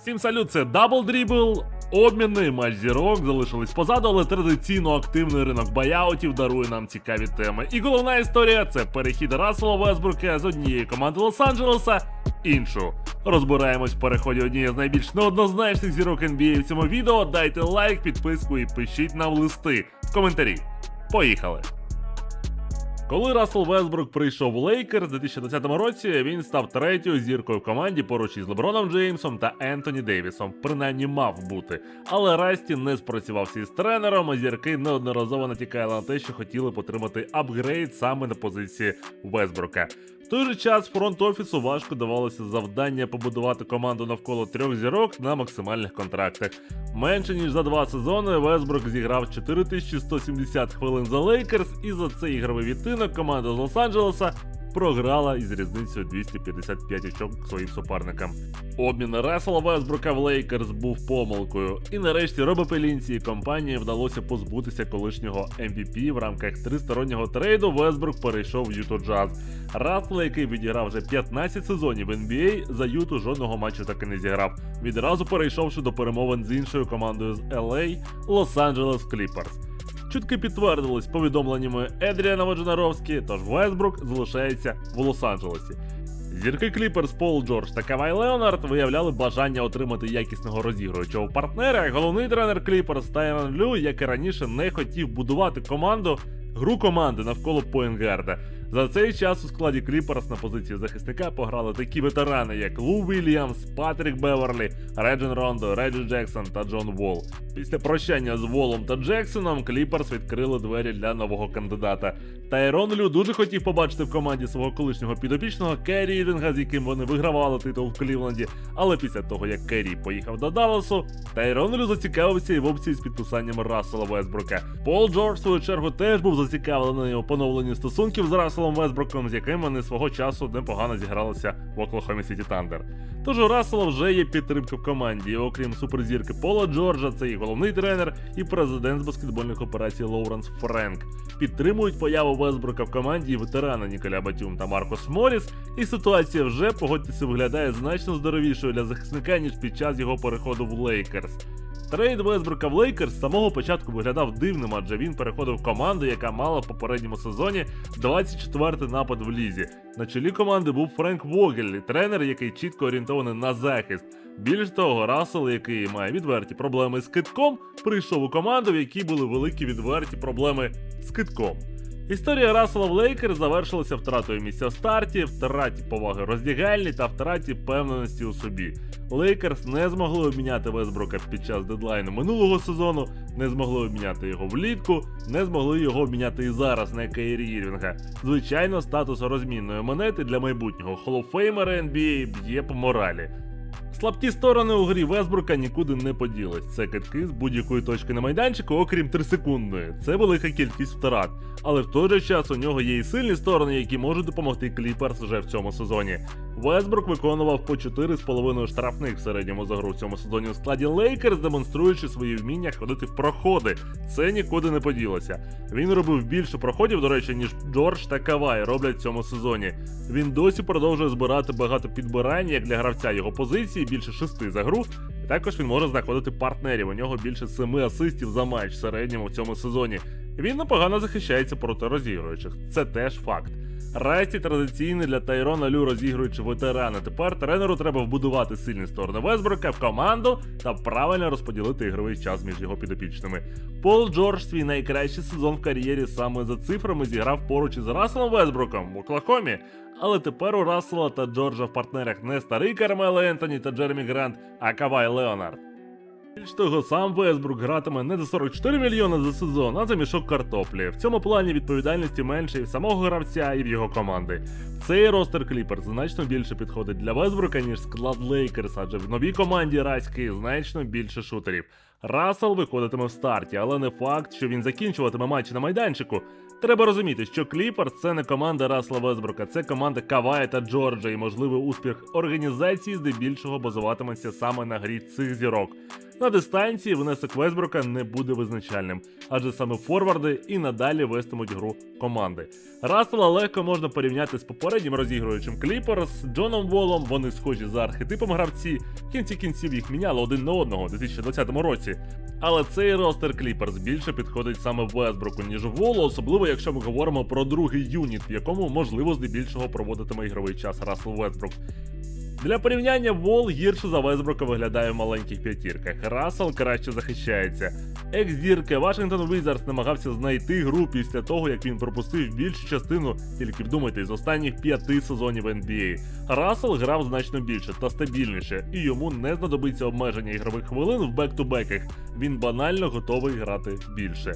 Всім салют, це Double Dribble. Обміни матч зірок залишились позаду, але традиційно активний ринок баяутів дарує нам цікаві теми. І головна історія це перехід Рассела Весбрука з однієї команди Лос-Анджелеса іншу. Розбираємось в переході однієї з найбільш неоднозначних зірок NBA в цьому відео. Дайте лайк, підписку і пишіть нам листи в коментарі. Поїхали! Коли Рассел Весбрук прийшов у Лейкерс у 2020 році, він став третьою зіркою в команді поруч із Леброном Джеймсом та Ентоні Дейвісом. Принаймні мав бути. Але Расті не спрацювався із тренером, а зірки неодноразово натякали на те, що хотіли потримати апгрейд саме на позиції Весбрука. Той же час фронт офісу важко давалося завдання побудувати команду навколо трьох зірок на максимальних контрактах. Менше ніж за два сезони Весбрук зіграв 4170 хвилин за Лейкерс, і за цей ігровий відтинок команда з Лос-Анджелеса програла із різницею 255 очок своїм суперникам. Обмін Рассела Весбрука в Лейкерс був помилкою, і нарешті робопелінці і компанії вдалося позбутися колишнього MVP в рамках тристороннього трейду. Весбрук перейшов в Юту Джаз. Рассел, який відіграв вже 15 сезонів в NBA, за Юту жодного матчу так і не зіграв. Відразу перейшовши до перемовин з іншою командою з LA Лос-Анджелес Кліперс. Чутки підтвердились повідомленнями Едріана Воджнаровські, тож Весбрук залишається в Лос-Анджелесі. Зірки Кліперс Пол Джордж та Кавай Леонард виявляли бажання отримати якісного розігруючого партнера. Головний тренер Кліперс Тайрон Лю, як і раніше, не хотів будувати команду, гру команди навколо Поінгарда. За цей час у складі Кліперс на позиції захисника пограли такі ветерани, як Лу Вільямс, Патрік Беверлі, Реджин Рондо, Реджі Джексон та Джон Волл. Після прощання з Волом та Джексоном Кліперс відкрили двері для нового кандидата. Тайрон Лю дуже хотів побачити в команді свого колишнього підопічного Керрі Ірвінга, з яким вони вигравали титул в Клівленді. Але після того, як Керрі поїхав до Далласу, Тайрон Лю зацікавився і в опції з підписанням Рассела Весбрука. Пол Джордж, в свою чергу, теж був зацікавлений у поновленні стосунків з Расселом Весбруком, з яким вони свого часу непогано зігралися в Оклахомі Сіті Тандер. Тож у Рассела вже є підтримка в команді. Окрім суперзірки Пола Джорджа, це і головний тренер, і президент з баскетбольних операцій Лоуренс Френк. Підтримують появу Весбрука в команді і ветерани Ніколя Батюм та Маркос Моріс. І ситуація вже, погодьтеся, виглядає значно здоровішою для захисника, ніж під час його переходу в Лейкерс. Трейд Весбрука в Лейкерс з самого початку виглядав дивним, адже він переходив команду, яка мала в попередньому сезоні 24-й напад в лізі. На чолі команди був Френк Вогель, тренер, який чітко орієнтований на захист. Більш того, Рассел, який має відверті проблеми з китком, прийшов у команду, в якій були великі відверті проблеми з китком. Історія Рассела в Лейкерс завершилася втратою місця в старті, втраті поваги роздягальні та втраті впевненості у собі. Лейкерс не змогли обміняти Весбрука під час дедлайну минулого сезону, не змогли обміняти його влітку, не змогли його обміняти і зараз на Кейрі Ірвінга. Звичайно, статус розмінної монети для майбутнього холофеймера NBA б'є по моралі. Слабкі сторони у грі Весбрука нікуди не поділись. Це китки з будь-якої точки на майданчику, окрім 3-секундної. Це велика кількість втрат. Але в той же час у нього є і сильні сторони, які можуть допомогти Кліперс вже в цьому сезоні. Весбрук виконував по 4,5 штрафних в середньому за гру в цьому сезоні у складі Лейкерс, демонструючи свої вміння ходити в проходи. Це нікуди не поділося. Він робив більше проходів, до речі, ніж Джордж та Кавай роблять в цьому сезоні. Він досі продовжує збирати багато підбирань як для гравця його позиції, більше шести за гру. Також він може знаходити партнерів. У нього більше семи асистів за матч в середньому в цьому сезоні. Він непогано захищається проти розігруючих. Це теж факт. Расті традиційний для Тайрона Лю розігруючи ветерана. Тепер тренеру треба вбудувати сильні сторони Весбрука в команду та правильно розподілити ігровий час між його підопічними. Пол Джордж свій найкращий сезон в кар'єрі саме за цифрами зіграв поруч із Расселом Весбруком в Оклахомі. Але тепер у Рассела та Джорджа в партнерах не старий Кармело Ентоні та Джеремі Грант, а Кавай Леонард. Більш того, сам Весбрук гратиме не за 44 мільйони за сезон, а за мішок картоплі. В цьому плані відповідальності менше і в самого гравця, і в його команди. Цей ростер Кліпер значно більше підходить для Весбрука, ніж склад Лейкерс, адже в новій команді Раськи значно більше шутерів. Рассел виходитиме в старті, але не факт, що він закінчуватиме матч на майданчику. Треба розуміти, що Кліперс це не команда Расла Весбрука, це команда Кавая та Джорджа, і можливий успіх організації здебільшого базуватиметься саме на грі цих зірок. На дистанції внесок Весбрука не буде визначальним, адже саме форварди і надалі вестимуть гру команди. Рассела легко можна порівняти з попереднім розігруючим Кліперс Джоном Волом. Вони схожі за архетипом гравці. В кінці кінців їх міняли один на одного у 2020 році. Але цей ростер Кліперс більше підходить саме Весбруку, ніж Волу, особливо якщо ми говоримо про другий юніт, в якому можливо здебільшого проводитиме ігровий час Рассел Весбрук. Для порівняння Вол гірше за Весбрука виглядає в маленьких п'ятірках. Рассел краще захищається. Екс-зірки Вашингтон Візарс намагався знайти гру після того, як він пропустив більшу частину, тільки вдумайте, з останніх п'яти сезонів NBA. Рассел грав значно більше та стабільніше, і йому не знадобиться обмеження ігрових хвилин в бек-ту-беках. Він банально готовий грати більше.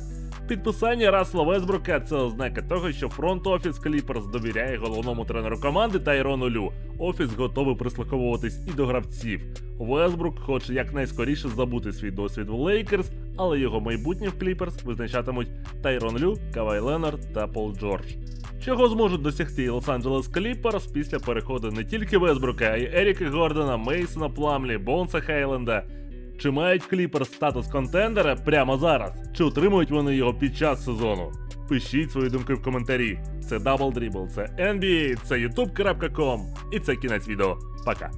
Підписання Расла Весбрука це ознака того, що фронт офіс Кліперс довіряє головному тренеру команди Тайрону Лю. Офіс готовий прислуховуватись і до гравців. Весбрук хоче якнайскоріше забути свій досвід в Лейкерс, але його майбутнє в Кліперс визначатимуть Тайрон Лю, Кавай Ленард та Пол Джордж. Чого зможуть досягти Лос-Анджелес Кліперс після переходу не тільки Весбрука, а й Еріка Гордона, Мейсона Пламлі, Бонса Хейленда. Чи мають кліпер статус контендера прямо зараз? Чи отримують вони його під час сезону? Пишіть свої думки в коментарі. Це Double Dribble, це NBA, це youtube.com і це кінець відео. Пока.